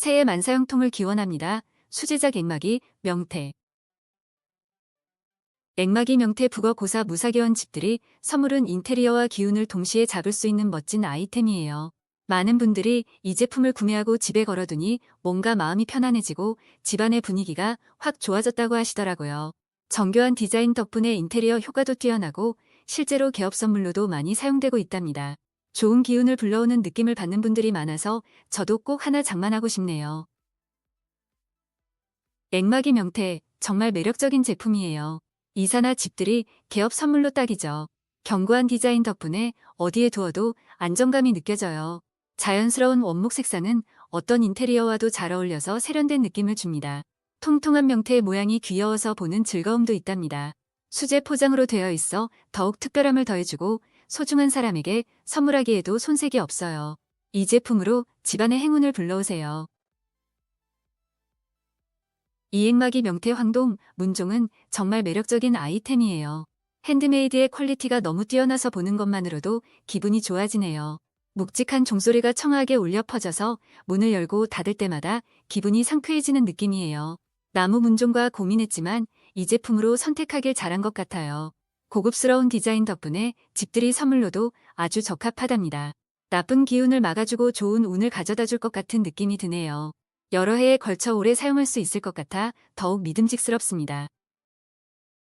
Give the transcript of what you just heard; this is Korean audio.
새해 만사형통을 기원합니다. 수제작 액마기 명태 액마기 명태 북어 고사 무사개원 집들이 선물은 인테리어와 기운을 동시에 잡을 수 있는 멋진 아이템이에요. 많은 분들이 이 제품을 구매하고 집에 걸어두니 뭔가 마음이 편안해지고 집안의 분위기가 확 좋아졌다고 하시더라고요. 정교한 디자인 덕분에 인테리어 효과도 뛰어나고 실제로 개업 선물로도 많이 사용되고 있답니다. 좋은 기운을 불러오는 느낌을 받는 분들이 많아서 저도 꼭 하나 장만하고 싶네요. 액마기 명태 정말 매력적인 제품이에요. 이사나 집들이 개업 선물로 딱이죠. 견고한 디자인 덕분에 어디에 두어도 안정감이 느껴져요. 자연스러운 원목 색상은 어떤 인테리어와도 잘 어울려서 세련된 느낌을 줍니다. 통통한 명태의 모양이 귀여워서 보는 즐거움도 있답니다. 수제 포장으로 되어 있어 더욱 특별함을 더해주고 소중한 사람에게 선물하기에도 손색이 없어요. 이 제품으로 집안의 행운을 불러오세요. 이액마기 명태 황동, 문종은 정말 매력적인 아이템이에요. 핸드메이드의 퀄리티가 너무 뛰어나서 보는 것만으로도 기분이 좋아지네요. 묵직한 종소리가 청아하게 울려 퍼져서 문을 열고 닫을 때마다 기분이 상쾌해지는 느낌이에요. 나무 문종과 고민했지만 이 제품으로 선택하길 잘한 것 같아요. 고급스러운 디자인 덕분에 집들이 선물로도 아주 적합하답니다. 나쁜 기운을 막아주고 좋은 운을 가져다 줄 것 같은 느낌이 드네요. 여러 해에 걸쳐 오래 사용할 수 있을 것 같아 더욱 믿음직스럽습니다.